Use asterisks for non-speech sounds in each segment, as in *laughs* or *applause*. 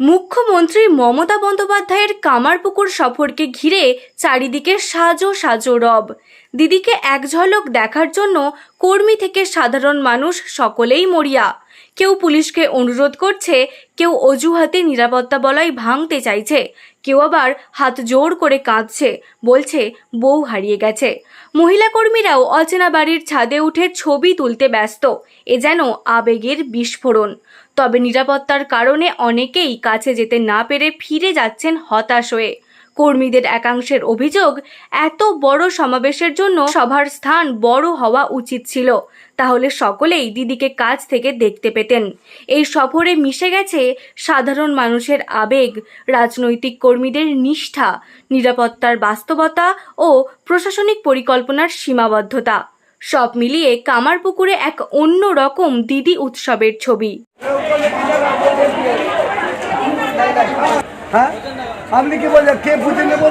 মুখ্যমন্ত্রী মমতা বন্দ্যোপাধ্যায়ের কামারপুকুর সফরকে ঘিরে চারিদিকে সাজো সাজো রব। দিদিকে এক ঝলক দেখার জন্য কর্মী থেকে সাধারণ মানুষ সকলেই মরিয়া। কেউ পুলিশকে অনুরোধ করছে, কেউ অজুহাতে নিরাপত্তা বলয় ভাঙতে চাইছে, কেউ আবার হাত জোর করে কাঁদছে, বলছে বউ হারিয়ে গেছে। মহিলা কর্মীরাও অচেনা বাড়ির ছাদে উঠে ছবি তুলতে ব্যস্ত, এ যেন আবেগের বিস্ফোরণ। তবে নিরাপত্তার কারণে অনেকেই কাছে যেতে না পেরে ফিরে যাচ্ছেন হতাশ হয়ে। কর্মীদের একাংশের অভিযোগ, এত বড় সমাবেশের জন্য সভার স্থান বড় হওয়া উচিত ছিল। তাহলে সকলেই দিদিকে কাছ থেকে দেখতে পেতেন। এই সফরে মিশে গেছে সাধারণ মানুষের আবেগ, রাজনৈতিক কর্মীদের নিষ্ঠা, নিরাপত্তার বাস্তবতা ও প্রশাসনিক পরিকল্পনার সীমাবদ্ধতা। সব মিলিয়ে কামারপুকুরে এক অন্য রকম দিদি উৎসবের ছবি। হ্যাঁ? আপনি কি বলছেন? কে বুঝে নেব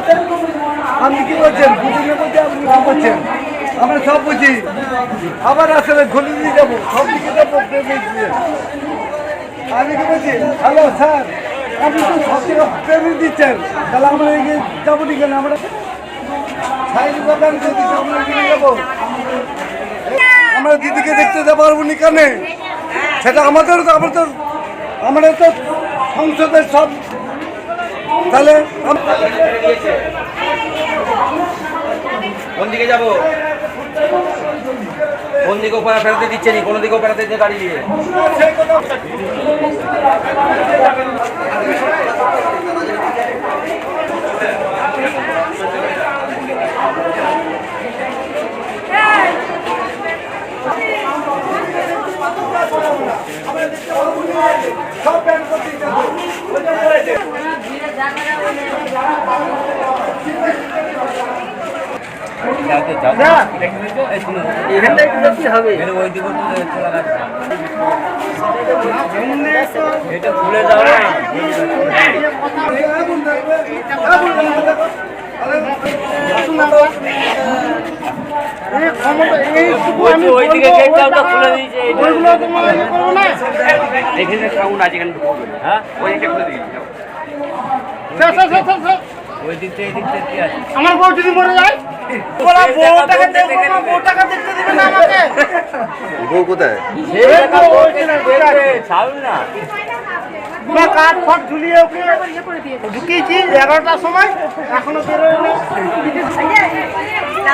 আপনি কি বলছেন? বুঝে নেব আপনি কি বলছেন? আমরা সব বুঝি। আবার আসলে ঘুরে দিয়ে যাব। সব যাব আমি কি বলছি? হ্যালো, স্যার, আপনি তো সব দিচ্ছেন। তাহলে আমরা এগিয়ে যাব আমরা যাব। আমরা দিদিকে দেখতে যেতে পারব নি কেন। সেটা আমাদের তো আমরা তো আমরা তো সংসদের সব। তাহলে কোন দিকে যাব? কোন দিকে ওপরে ফেরাতে দিচ্ছে নি কোন দিকে ফেরাতে দিচ্ছে গাড়ি দিয়ে সব ব্যান করতে যাব। ওই দিকে চলে যাচ্ছে এটা খুলে যাও না আগুন থাকবে, আগুন থাকবে। বলছি ওই দিকে গেটটা ওটা খুলে দিয়েছে এখানে ঢুকবে না, হ্যাঁ? ওই দিকটা খুলে দিয়েছে আমার বউ যদি মরে যায়? *laughs* *laughs* বউ কোথায়? কাঠ ফাট ঝুলিয়ে ওকে ঢুকিয়েছি এগারোটার সময় এখনও বেরোয় না